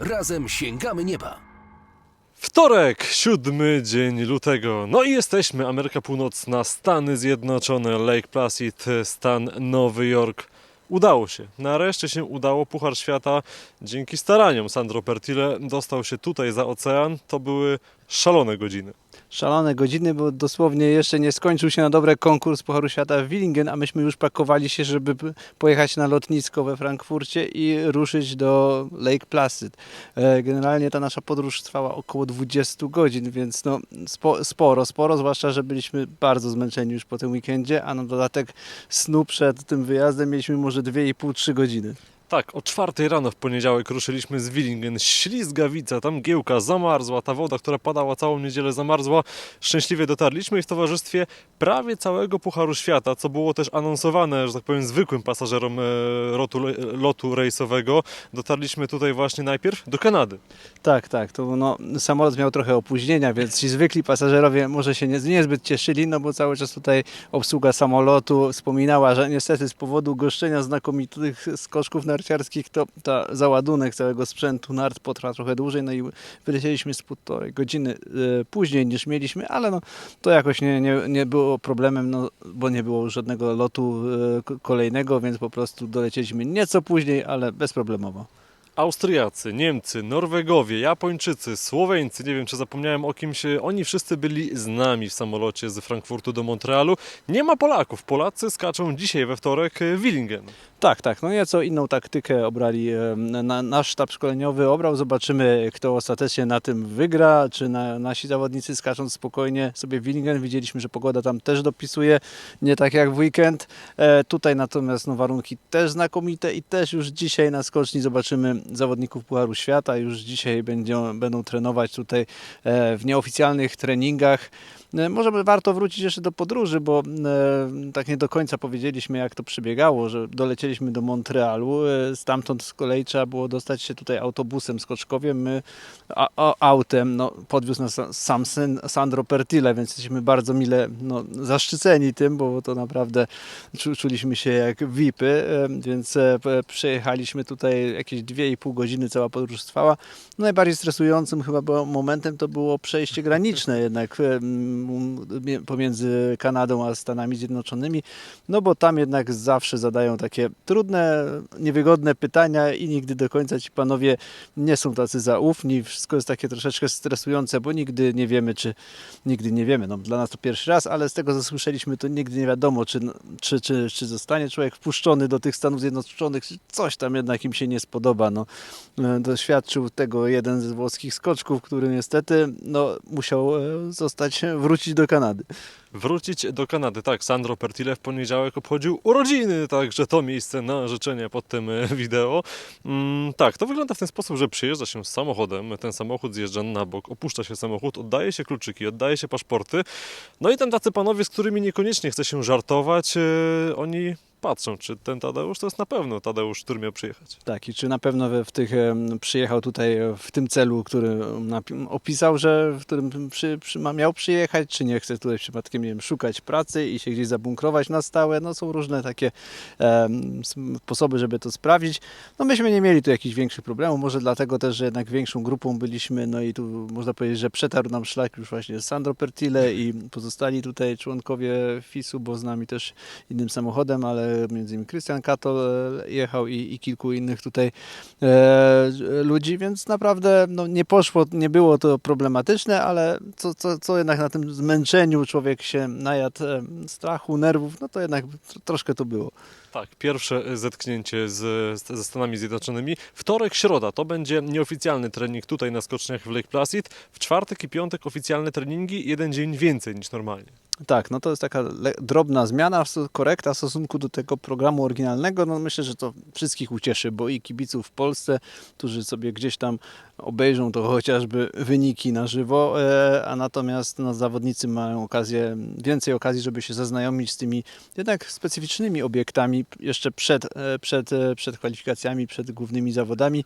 Razem sięgamy nieba! Wtorek, siódmy dzień lutego. No i jesteśmy, Ameryka Północna, Stany Zjednoczone, Lake Placid, stan Nowy Jork. Udało się. Nareszcie się udało. Puchar Świata dzięki staraniom Sandro Pertile dostał się tutaj za ocean. To były szalone godziny. Szalone godziny, bo dosłownie jeszcze nie skończył się na dobre konkurs Pucharu Świata w Willingen, a myśmy już pakowali się, żeby pojechać na lotnisko we Frankfurcie i ruszyć do Lake Placid. E, Generalnie ta nasza podróż trwała około 20 godzin, więc no spo, sporo, sporo, zwłaszcza, że byliśmy bardzo zmęczeni już po tym weekendzie, a na dodatek snu przed tym wyjazdem mieliśmy może 2,5-3 godziny. Tak, o czwartej rano w poniedziałek ruszyliśmy z Willingen. Ślizgawica, tam giełka zamarzła, ta woda, która padała całą niedzielę zamarzła. Szczęśliwie dotarliśmy i w towarzystwie prawie całego Pucharu Świata, co było też anonsowane, że tak powiem, zwykłym pasażerom e, lotu, lotu rejsowego. Dotarliśmy tutaj właśnie najpierw do Kanady. Tak, tak. To no, samolot miał trochę opóźnienia, więc ci zwykli pasażerowie może się nie, niezbyt cieszyli, no bo cały czas tutaj obsługa samolotu wspominała, że niestety z powodu goszczenia znakomitych skoczków narciarskich, to ta załadunek całego sprzętu nart potrwa trochę dłużej, no i wylecieliśmy z półtorej godziny e, później niż mieliśmy, ale no, to jakoś nie, nie, nie było problemem, no, bo nie było żadnego lotu e, kolejnego, więc po prostu dolecieliśmy nieco później, ale bezproblemowo. Austriacy, Niemcy, Norwegowie, Japończycy, Słoweńcy, nie wiem czy zapomniałem o kimś, oni wszyscy byli z nami w samolocie z Frankfurtu do Montrealu. Nie ma Polaków, Polacy skaczą dzisiaj we wtorek w Willingen. Tak, tak. No nieco inną taktykę obrali. Na, nasz sztab szkoleniowy obrał. Zobaczymy, kto ostatecznie na tym wygra. Czy na, nasi zawodnicy skacząc spokojnie sobie Willingen. Widzieliśmy, że pogoda tam też dopisuje, nie tak jak w weekend. E, tutaj natomiast no, warunki też znakomite i też już dzisiaj na skoczni zobaczymy zawodników Pucharu Świata. Już dzisiaj będą, trenować tutaj e, w nieoficjalnych treningach. E, Może warto wrócić jeszcze do podróży, bo e, tak nie do końca powiedzieliśmy, jak to przebiegało, że dolecieliśmy do Montrealu, e, stamtąd z kolei trzeba było dostać się tutaj autobusem skoczkowiem, my a, a, autem, no, podwiózł nas sam syn Sandro Pertile, więc jesteśmy bardzo mile no, zaszczyceni tym, bo to naprawdę czu, czuliśmy się jak VIPy, więc przejechaliśmy tutaj jakieś 2,5 godziny, cała podróż trwała. Najbardziej stresującym chyba momentem to było przejście graniczne jednak pomiędzy Kanadą a Stanami Zjednoczonymi, no bo tam jednak zawsze zadają takie trudne, niewygodne pytania i nigdy do końca ci panowie nie są tacy zaufni, wszystko jest takie troszeczkę stresujące, bo nigdy nie wiemy, czy nigdy nie wiemy, no dla nas to pierwszy raz, ale z tego co słyszeliśmy, to nigdy nie wiadomo, czy, czy, czy, czy zostanie człowiek wpuszczony do tych Stanów Zjednoczonych, czy coś tam jednak im się nie spodoba, no E, doświadczył tego jeden z włoskich skoczków, który niestety no, musiał e, zostać, wrócić do Kanady. Wrócić do Kanady. Tak, Sandro Pertile w poniedziałek obchodził urodziny, także to miejsce na życzenie pod tym e, wideo. Mm, tak, to wygląda w ten sposób, że przyjeżdża się samochodem, ten samochód zjeżdża na bok, opuszcza się samochód, oddaje się kluczyki, oddaje się paszporty. No i tam tacy panowie, z którymi niekoniecznie chce się żartować, e, oni patrzą, czy ten Tadeusz to jest na pewno Tadeusz, który miał przyjechać. Tak, i czy na pewno w tych przyjechał tutaj e, w tym celu, który opisał, że w którym przy, przy, miał przyjechać, czy nie chce tutaj przypadkiem nie wiem, szukać pracy i się gdzieś zabunkrować na stałe. No są różne takie sposoby, żeby to sprawdzić. No myśmy nie mieli tu jakichś większych problemów, może dlatego też, że jednak większą grupą byliśmy, no i tu można powiedzieć, że przetarł nam szlak już właśnie Sandro Pertile i pozostali tutaj członkowie FIS-u, bo z nami też innym samochodem, ale między innymi Christian Katol e, jechał i, i kilku innych tutaj e, ludzi, więc naprawdę no, nie poszło, nie było to problematyczne, ale co, co, co jednak na tym zmęczeniu człowiek się najadł e, strachu, nerwów, no to jednak tr- troszkę to było. Tak, pierwsze zetknięcie z, ze Stanami Zjednoczonymi. Wtorek, środa to będzie nieoficjalny trening tutaj na skoczniach w Lake Placid. W czwartek i piątek oficjalne treningi, jeden dzień więcej niż normalnie. Tak, no to jest taka drobna zmiana, korekta w stosunku do tego programu oryginalnego. No myślę, że to wszystkich ucieszy, bo i kibiców w Polsce, którzy sobie gdzieś tam obejrzą to chociażby wyniki na żywo, e, a natomiast no, zawodnicy mają okazję, więcej okazji, żeby się zaznajomić z tymi jednak specyficznymi obiektami jeszcze przed, e, przed, e, przed kwalifikacjami, przed głównymi zawodami.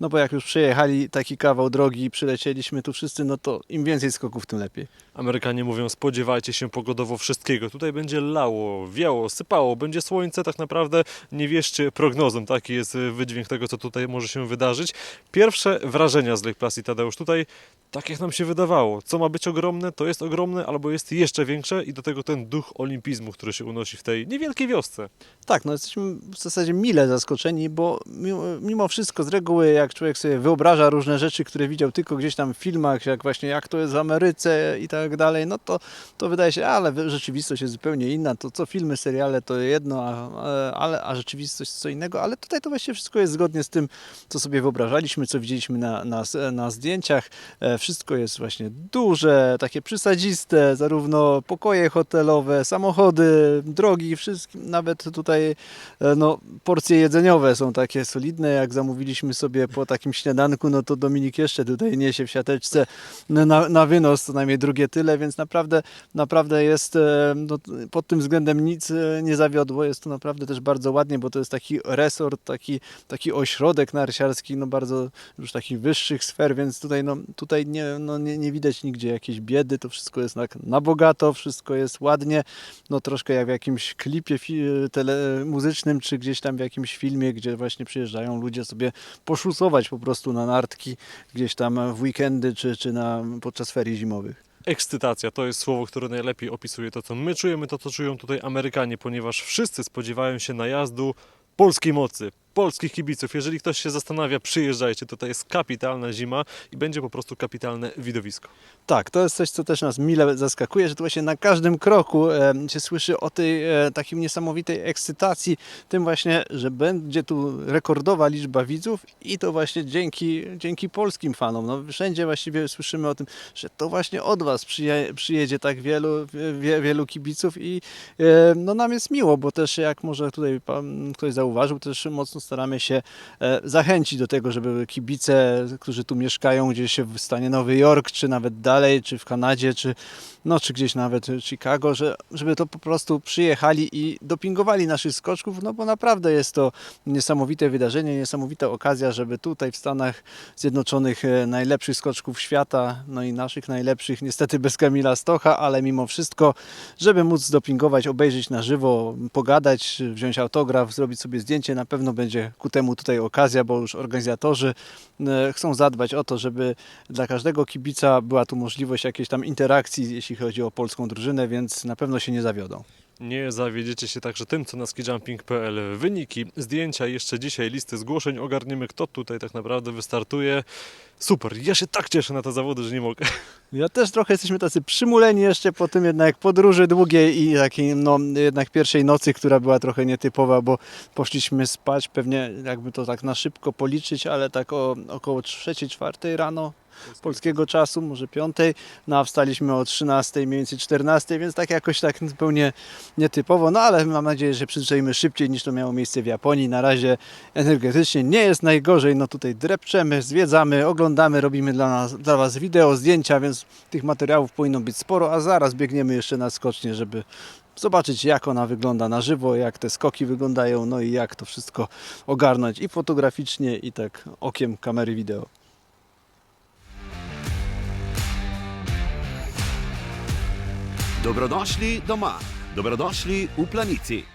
No bo jak już przejechali taki kawał drogi i przylecieliśmy tu wszyscy, no to im więcej skoków, tym lepiej. Amerykanie mówią, spodziewajcie się pogodowo wszystkiego. Tutaj będzie lało, wiało, sypało, będzie słońce. Tak naprawdę nie wierzcie prognozom. Taki jest y, wydźwięk tego, co tutaj może się wydarzyć. Pierwsze wrażenia z Lake Placid, Tadeusz. Tutaj, tak jak nam się wydawało, co ma być ogromne, to jest ogromne, albo jest jeszcze większe i do tego ten duch olimpizmu, który się unosi w tej niewielkiej wiosce. Tak, no jesteśmy w zasadzie mile zaskoczeni, bo mimo, wszystko z reguły jak człowiek sobie wyobraża różne rzeczy, które widział tylko gdzieś tam w filmach, jak właśnie jak to jest w Ameryce i tak dalej, no to, to wydaje się, ale rzeczywistość jest zupełnie inna, to co filmy, seriale to jedno, a, ale, a rzeczywistość co innego, ale tutaj to właściwie wszystko jest zgodnie z tym, co sobie wyobrażaliśmy, co widzieliśmy na, na, na zdjęciach. E, Wszystko jest właśnie duże, takie przysadziste, zarówno pokoje hotelowe, samochody, drogi, wszystkim, nawet tutaj e, no, porcje jedzeniowe są takie solidne, jak zamówiliśmy sobie po takim śniadanku, no to Dominik jeszcze tutaj niesie w siateczce na, na wynos, co najmniej drugie tyle, więc naprawdę, naprawdę jest e, no, pod tym względem nic e, nie zawiodło, jest to naprawdę też bardzo ładnie, bo to jest taki resort, taki, taki ośrodek narciarski, no bardzo już takich wyższych sfer, więc tutaj, no, tutaj nie, no, nie, nie widać nigdzie jakiejś biedy, to wszystko jest tak na bogato, wszystko jest ładnie, no troszkę jak w jakimś klipie fi- tele, muzycznym, czy gdzieś tam w jakimś filmie, gdzie właśnie przyjeżdżają ludzie sobie poszusować po prostu na nartki gdzieś tam w weekendy, czy, czy na, podczas ferii zimowych. Ekscytacja. To jest słowo, które najlepiej opisuje to, co my czujemy, to, co czują tutaj Amerykanie, ponieważ wszyscy spodziewają się najazdu polskiej mocy, polskich kibiców. Jeżeli ktoś się zastanawia, przyjeżdżajcie, tutaj jest kapitalna zima i będzie po prostu kapitalne widowisko. Tak, to jest coś, co też nas mile zaskakuje, że tu właśnie na każdym kroku e, się słyszy o tej e, takim niesamowitej ekscytacji, tym właśnie, że będzie tu rekordowa liczba widzów i to właśnie dzięki, dzięki polskim fanom. No, wszędzie właściwie słyszymy o tym, że to właśnie od Was przyje, przyjedzie tak wielu, wie, wielu kibiców i e, no, nam jest miło, bo też jak może tutaj pan, ktoś zauważył, też mocno staramy się e, zachęcić do tego, żeby kibice, którzy tu mieszkają gdzieś w stanie Nowy Jork, czy nawet dalej, czy w Kanadzie, czy, no, czy gdzieś nawet Chicago, że, żeby to po prostu przyjechali i dopingowali naszych skoczków, no bo naprawdę jest to niesamowite wydarzenie, niesamowita okazja, żeby tutaj w Stanach Zjednoczonych e, najlepszych skoczków świata, no i naszych najlepszych, niestety bez Kamila Stocha, ale mimo wszystko, żeby móc dopingować, obejrzeć na żywo, pogadać, wziąć autograf, zrobić sobie zdjęcie, na pewno będzie ku temu tutaj okazja, bo już organizatorzy e, chcą zadbać o to, żeby dla każdego kibica była tu możliwość jakiejś tam interakcji, jeśli chodzi o polską drużynę, więc na pewno się nie zawiodą. Nie zawiedziecie się także tym, co na skijumping.pl wyniki, zdjęcia, jeszcze dzisiaj listy zgłoszeń, ogarniemy kto tutaj tak naprawdę wystartuje. Super, ja się tak cieszę na te zawody, że nie mogę. Ja też trochę jesteśmy tacy przymuleni jeszcze po tym jednak podróży długiej i takiej no jednak pierwszej nocy, która była trochę nietypowa, bo poszliśmy spać pewnie jakby to tak na szybko policzyć, ale tak o około trzeciej, czwartej rano polskiego czasu, może piątej, no a wstaliśmy o 13, mniej więcej 14, więc tak jakoś tak zupełnie nietypowo, no ale mam nadzieję, że przyzwyczajimy szybciej niż to miało miejsce w Japonii. Na razie energetycznie nie jest najgorzej, no tutaj drepczemy, zwiedzamy, oglądamy, robimy dla, nas, dla Was wideo, zdjęcia, więc tych materiałów powinno być sporo, a zaraz biegniemy jeszcze na skocznie, żeby zobaczyć jak ona wygląda na żywo, jak te skoki wyglądają, no i jak to wszystko ogarnąć i fotograficznie i tak okiem kamery wideo. Dobrodošli doma, dobrodošli v planici.